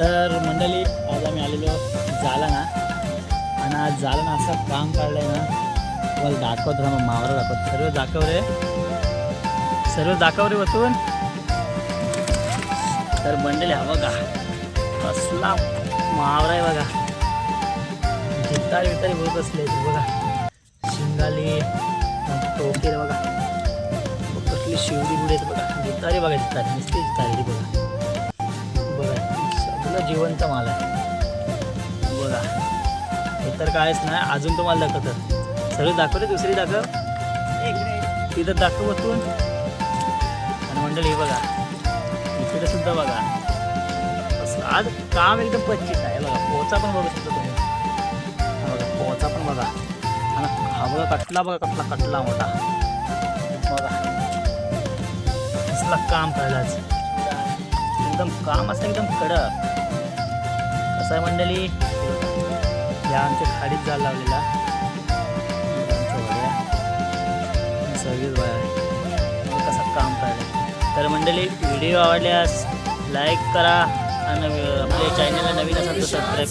तर मंडळी आज आम्ही आलेलो जालना. आणि आज जालना असं काम काढलंय ना तुम्हाला दाखवतो ना मावरा दाखवत. सर्व दाखव रे. सर्व दाखव रे वतून. तर मंडळी हा बघा. कसला मावरा आहे बघा. जितारी वितारी होत असले बघा. शिंगाली टोके बघा. कसली शिवडी बुडी बघा. जितारी बघा जितारी नुसती जितारी बघा. जिवंत माल आहे. बघा हे तर कायच नाही अजून तुम्हाला दाखवतं. सगळं दाखवते दुसरी दाखव. तिथं दाखव बसून आणि मंडळी हे बघा. इकडे सुद्धा बघा. असं आज काम एकदम पच्चीस आहे. बघा पोचा पण बघू शकता तुम्ही. बघा पोचा पण बघा. आणि हा बघा कटला बघा कटला कटला मोठा. बघा. कसला काम करायला एकदम काम असं एकदम कडक. कसं आहे मंडळी. या आमच्या खाडीत जाल लावलेला आमच्या वड्या. कसं काम करायला तर मंडळी व्हिडिओ आवडल्यास लाईक करा आणि आपल्या चॅनलला नवीन असाल तर सबस्क्राईब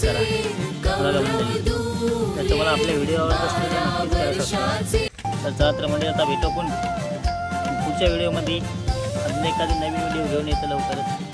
करा. बघा मंडळी. तर तुम्हाला आपले व्हिडिओ आवडत असतील तर नक्कीच करा सबस्क्राईब तर चला तर मंडळी आता भेटू पण पुढच्या व्हिडिओमध्ये अजून एखादी नवीन व्हिडिओ घेऊन येतो लवकरच.